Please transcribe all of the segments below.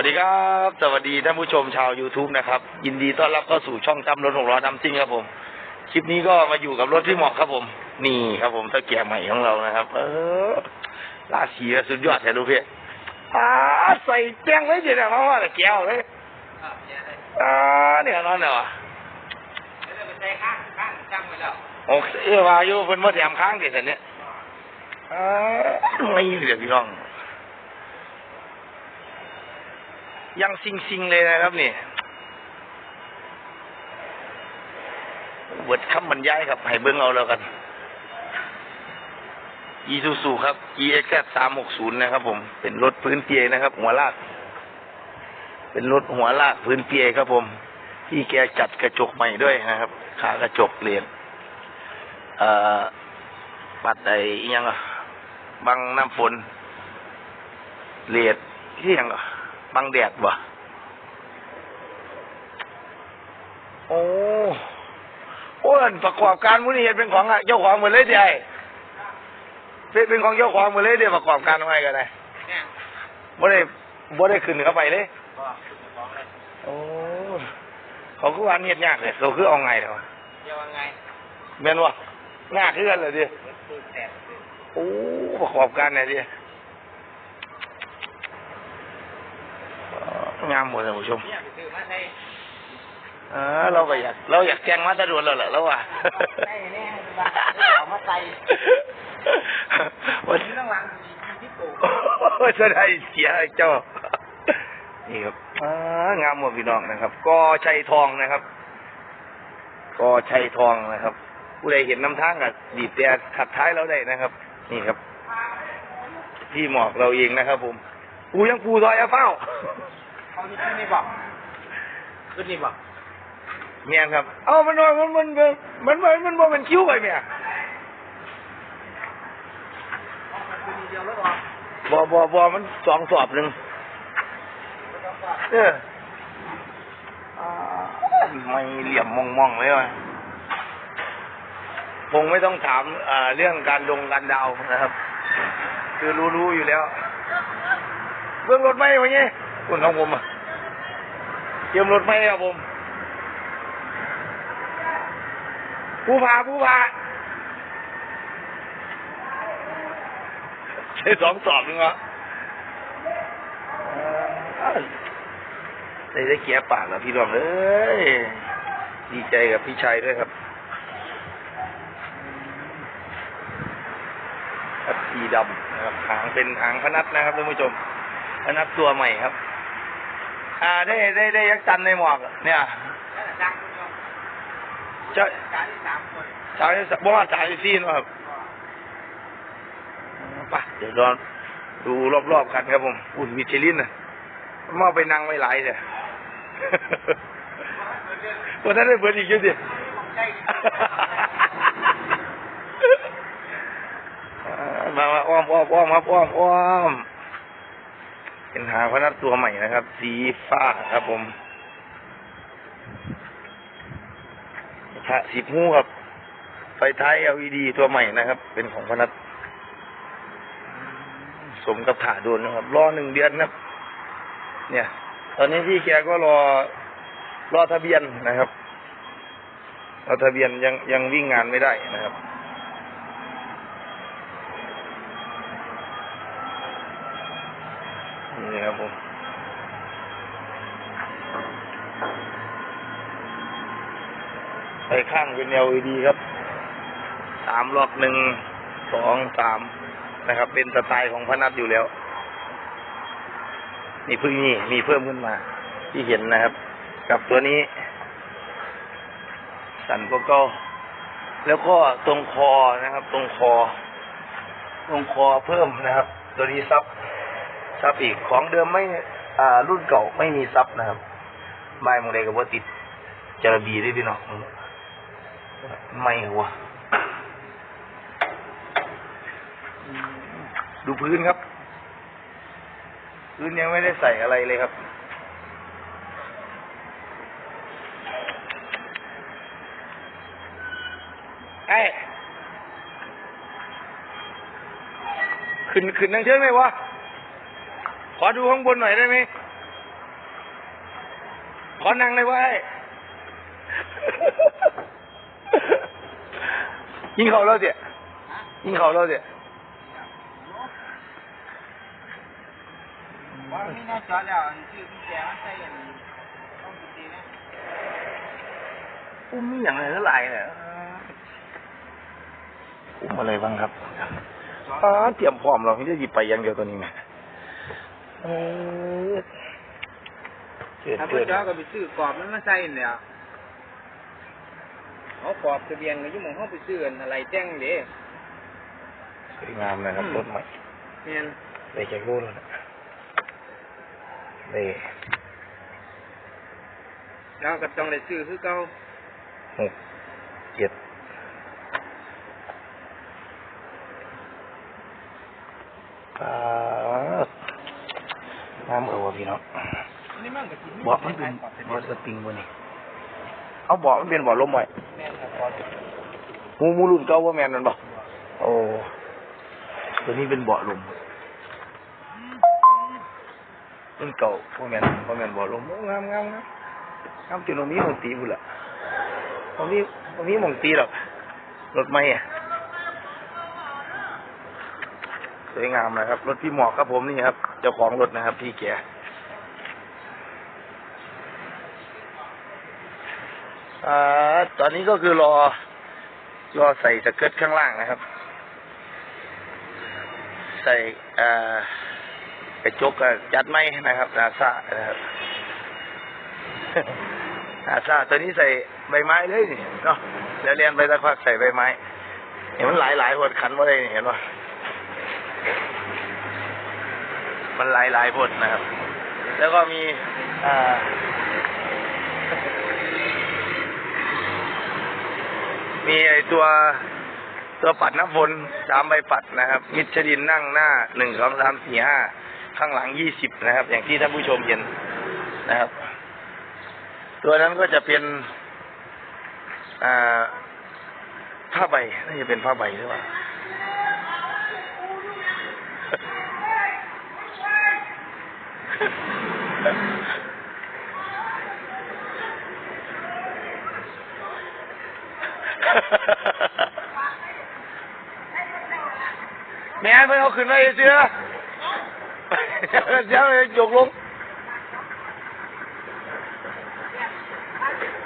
สวัสดีครับ สวัสดีท่านผู้ชมชาว YouTube นะครับ ยินดีต้อนรับเข้าสู่ช่องจำรถหกล้อดำซิ่งครับผม คลิปนี้ก็มาอยู่กับรถที่เหมาะครับผม นี่ครับผมตะเกียบใหม่ของเรานะครับ เออราศีก็สุดยอดแท้ดูพี่อ่าใส่แจ้งเลยเดี๋ยวนะเพราะว่าแต่แก้วเลยอ่าเนี่ยนอนเนี่ยวะโอเคเออว่าอยู่เพิ่นมาแถมค้างเดี๋ยวนี้อ่าไม่เหลือพี่น้อง ยังซิงซิงเลยนะครับนี่เวิร์ดคำบรรยายครับให้เบิ้งเอาแล้วกันอีซูซูครับ EX 360 นะครับผม เป็นรถพื้นเปียนะครับ หัวลาก เป็นรถหัวลากพื้นเปียครับผม ที่แกจัดกระจกใหม่ด้วยนะครับขากระจกเปลี่ยนเอ่อปัดไอ้ยังบังน้ำฝนเลียดที่ยังอะ บังแดดวะโอ้โอ้ยประกอบการมุนี่เฮ็ดเป็นของเจ้าของหมดเลยเดียเป็นเป็นของเจ้าของหมดเลยเดียประกอบการทำไมกันเลยบ่ได้บ่ได้ขึ้นเข้าไปเลยโอ้เขาคือวาอันเฮ็ดยากเลยเขาคือเอาไงเนาะเดี๋ยวว่าไงแม่นวะยากคือกันเลยดิคือแตกโอ้ประกอบการเนี่ยดิเอ่อ งามหมดท่านผู้ชมเนี่ยไปซื้อมาใส่เออเราก็อยากเราอยากแจ้งมาตะดวนแล้วแหละแล้วว่าใส่แน่บ้าเอามาใส่วันที่ต้องหลังที่ตู่ว่าจะได้เสียเจ้านี่ครับอ่างามหมดพี่น้องนะครับกอชัยทองนะครับกอชัยทองนะครับ ผู้ใดเห็นน้ำทางอะดีบแต่ขัดท้ายเราได้นะครับ นี่ครับ ที่หมอกเราเองนะครับผมปูยังปูซอยอะเฝ้า ขึ้นนี่บอกขึ้นนี่บอเมียครับ เอามันนอนมันมันมันมันมันมันมันคิ้วไปเมียบ่บ่บ่มันสองสอบหนึ่งเออไม่เหลี่ยมมองมองไว้ว่ะคงไม่ต้องถามเรื่องการลงการดาวนะครับ คือรู้รู้อยู่แล้วเรื่องรถไหมวะเนี่ยคุณของผมอะ เตรียมรถไหมครับผม ผู้พาผู้พาใช้สองสอบนึงเหรอได้ได้เกียร์ปากแล้วพี่รองเอ้ยดีใจกับพี่ชัยด้วยครับครับสีดำนะครับหางเป็นหางพนัดนะครับท่านผู้ชมพนัดตัวใหม่ครับ อ่าได้ได้ได้ยักษ์จันทร์ในหมอกเนี่ยแล้วดังคุณยงจะการที่สามคนสายบ่ว่าสายซีนวะครับไปเดี๋ยวรอดูรอบๆกันครับผม อุ่นมิชลินน่ะมาเอาไปนั่งไว้หลายเลยวันนั้นได้เบิร์ดอีกเยอะดิใช่มามาอ้อมอ้อมอ้อมครับอ้อมอ้อม เป็นหางพนักตัวใหม่นะครับ สีฟ้าครับผมชะสิบหูครับ ไฟท้าย LED ตัวใหม่นะครับ เป็นของพนักสมกับถ่าโดนนะครับ รอหนึ่งเดือนครับ เนี่ย ตอนนี้พี่แกก็รอ รอทะเบียนนะครับ รอทะเบียนยังยังวิ่งงานไม่ได้นะครับ นี่ครับผมไปข้างเป็น LED ครับ สามล็อกหนึ่ง สอง สามนะครับ เป็นสไตล์ของพนัทอยู่แล้ว นี่เพิ่งนี่ มีเพิ่มขึ้นมา ที่เห็นนะครับ กับตัวนี้ สันกโก้แล้วก็ตรงคอนะครับ ตรงคอ ตรงคอเพิ่มนะครับ ตัวนี้ซับ ซับอีกของเดิมไม่อ่ารุ่นเก่าไม่มีซับนะครับใบายมองใดกับว่าติดจระบีได้พี่น้องไม่หัวดูพื้นครับ พื้นยังไม่ได้ใส่อะไรเลยครับไอ้ขึ้นขึ้นนั่งเชิงไหมวะ ขอดูข้างบนหน่อยได้ไหมขอนั่งเลยไว้ยยิงเขาแล้วเสียยิงเขาแล้วเสียว่ามีหน้าจอแล้วอันชื่อพี่แจ๊ใส่อันต้องดีๆนะอุ้มมีอย่างไรเท่าไหร่เนี่ยอุ้มอะไรบ้างครับอ๋อเตรียมพร้อมเราไม่ได้หยิบไปอย่างเดียวตัวนี้ไง เออเจิดถ้าเจิเพื่อดจอก็ไปซื้อกรอบมันมาใส่เนี่ยเอากรอบทะเบียนก็ยุ่งมองเขาไปซื้ออันอะไรแจ้งเด้สวยงามนะครับรถใหม่เนี่ยได้แค่รุ่นแล้วนะได้แล้วก็ต้องได้ซื้อคือเก่าหกเจ็ดอ่างาม เออวะพี่น้องนี่มันก็สิเบาะมันเป็นเบาะสปริงบนนี่เอาเบาะมันเป็นเบาะลมไว้แม่นครับกรอบมูมูรุ่นเก่าว่าแมนมันบอกโอ้ตัวนี้เป็นเบาะลมรุ่นเก่าว่าแมนว่าแมนเบาะลมโอ้งามงามงามงามจนตรงนี้มันตีบุญละตรงนี้ตรงนี้มองตีหรอกรถไม่อะสวยงามนะครับ รถพี่หมอกครับผมนี่ครับ เจ้าของรถนะครับ พี่แก อ่าตอนนี้ก็คือรอ รอใส่สเกิร์ตข้างล่างนะครับ ใส่อ่ากระจกกัดไม้นะครับนาซานะครับนาซาตัวนี้ใส่ใบไม้เลยนี่เนาะแล้วเรียนไปสักพักใส่ใบไม้ เห็นมันหลายหลายหดขันว่าได้นี่เห็นปะมันหลายหลายหดนะครับ แล้วก็มีอ่า มีไอตัวตัวปัดน้ำฝนสามใบปัดนะครับ มิชลินนั่งหน้าหนึ่งสองสามสี่ห้าข้างหลังยี่สิบนะครับ อย่างที่ท่านผู้ชมเห็นนะครับ ตัวนั้นก็จะเป็นอ่าผ้าใบน่าจะเป็นผ้าใบหรือเปล่า แม่ ไม่เอาขึ้นมาเสือเดี๋ยเดี๋ยวยกลง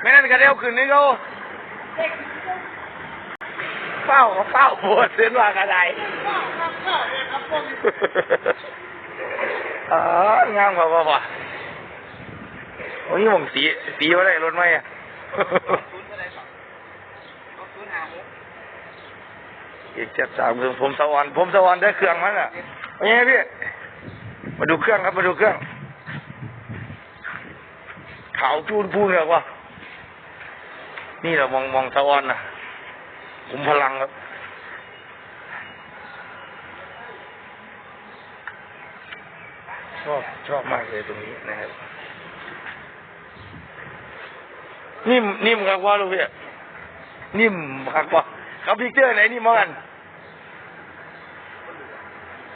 แม่นั่นก็เดี๋ยวขึ้นนี่เขาเฝ้าเฝ้าปวดเส้นว่ากระไดอ๋องามกว่าป่ะโอ้ยผมสีสีมาได้รถไหมอะ ศูนย์เท่าไหร่ก่อนเอาศูนย์ห้าหก อีกเจ็ดสามคือผมสวรรค์ผมสวรรค์ได้เครื่องมันอะเป็นไงพี่มาดูเครื่องครับมาดูเครื่องขาวจูนพูนเลยว่ะนี่เรามองมองสวรรค์นะผมพลังครับชอบชอบมากเลยตรงนี้นะครับนิ่มนิ่มครับว่าลูกพี่นิ่มครับว่า ครับพิกเจอร์ไหนนิ่มเหมือนกัน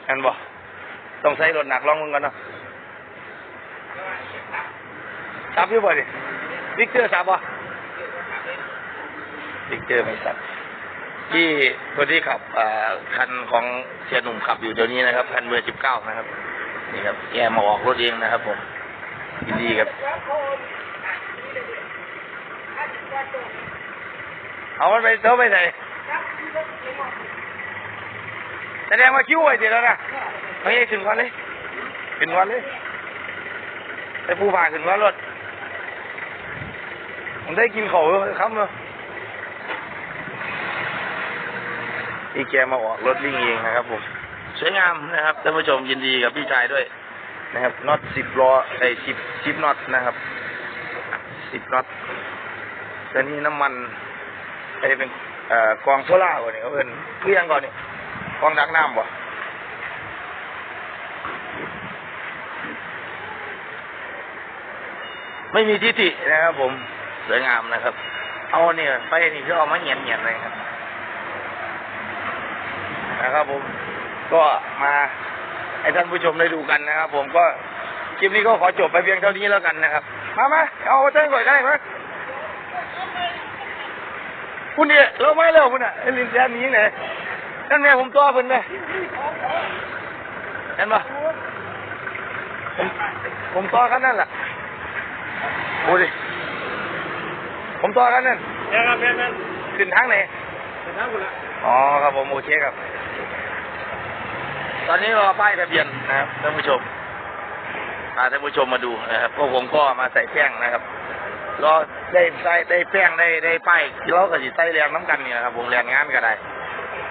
อันบ่ต้องใช้รถหนักลองมึงกันเนาะซับอยู่บ่ดิพิกเจอร์ซับบ่พิกเจอร์ไม่ซับที่คนที่ขับอ่าคันของเสียหนุ่มขับอยู่เดี๋ยวนี้นะครับคันเบอร์สิบเก้านะครับนี่ครับแกมาออกรถเองนะครับผมยินดีครับ เอามันไปเท่าไปไหน แสดงว่าคิ้วไว้เดี๋ยวแล้วนะไม่ให้ถึงก่อนเลยถึงก่อนเลยไปผู้ผ่าถึงก่อนรถผมได้กินเขาครับเนาะอีแกมาออกรถวิ่งเองนะครับผมสวยงามนะครับท่านผู้ชมยินดีกับพี่ชายด้วยนะครับน็อตสิบล้อไอ้สิบสิบน็อตนะครับสิบน็อตตัวนี้น้ำมันไอ้เป็น กองโซล่าก่อนนี่เขาเป็นเรียงก่อนนี่กองดักน้ำบ่ไม่มีทิฏฐินะครับผมสวยงามนะครับ เอาเนี่ยไปนี่ก็เอามาเหียนเหียนเลยครับ นะครับผม ก็มาให้ท่านผู้ชมได้ดูกันนะครับ ผมก็คลิปนี้ก็ขอจบไปเพียงเท่านี้แล้วกันนะครับ มามาเอาเต้นก่อนได้ไหม คุณเนี่ยเราไม่เร็วคุณอะไอ้ลินแดนนี้ไหนนั่นแม่ผมตัวเพิ่นไหมเห็นปะผมผมตัวกันนั่นแหละโอ้ดิผมตัวกันนั่นแม่ครับแม่แม่ขึ้นทางไหนเป็นทางคุณละอ๋อครับผมโอเคครับ ตอนนี้รอป้ายทะเบียนนะครับท่านผู้ชมพาท่านผู้ชมมาดูนะครับพวกผมก็มาใส่แป้งนะครับ รอได้ใส่ได้แป้งได้ได้ป้ายเราก็สิใส่แรงน้ำกันเนี่ยนะครับผมแรงงานก็ได้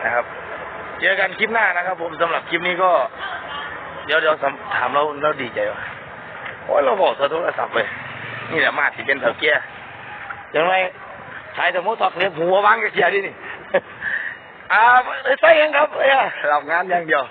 นะครับ เจอกันคลิปหน้านะครับ ผมสำหรับคลิปนี้ก็ เดี๋ยวเดี๋ยวถามเราเราดีใจวะโอ้ยเราบอกโทรศัพท์ไปนี่แหละมาที่เป็นเถ่าแก่ยังไงชายสมมติตอกเนี่ยหัววางกับเสียดินี่อ่าใส่ยังครับเอ้ยรับงานอย่างเดียว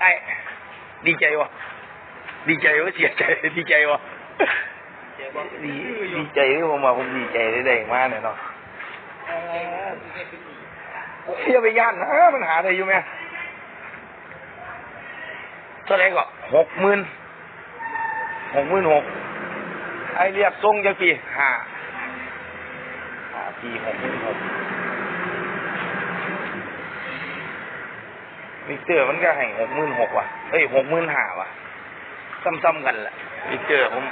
ไอ้ ดีใจวะดีใจวะเสียใจดีใจวะดีดีใจที่ผมมาผมดีใจได้ได้มากเนี่ยเนาะอย่าไปย่านนะมันหาได้อยู่ไหมเท่าไหรก็หกหมื่นหกหมื่นหกไอเรียกทรงจังปีห้าห้าปีหกหมื่นหก วิกเตอร์มันก็ให้หกหมื่นหกว่ะเอ้ยหกหมื่นห้าว่ะ ซ้ำๆกันแหละวิกเตอร์ผม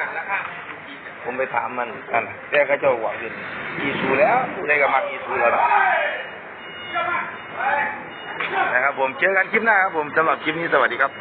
ผมไปถามมันกันน่ะแต่เขาเจ้าหวังยินอีซูแล้วผู้ใดก็มักอีซูแล้วนะนะครับผมเจอกันคลิปหน้าครับผมสำหรับคลิปนี้สวัสดีครับ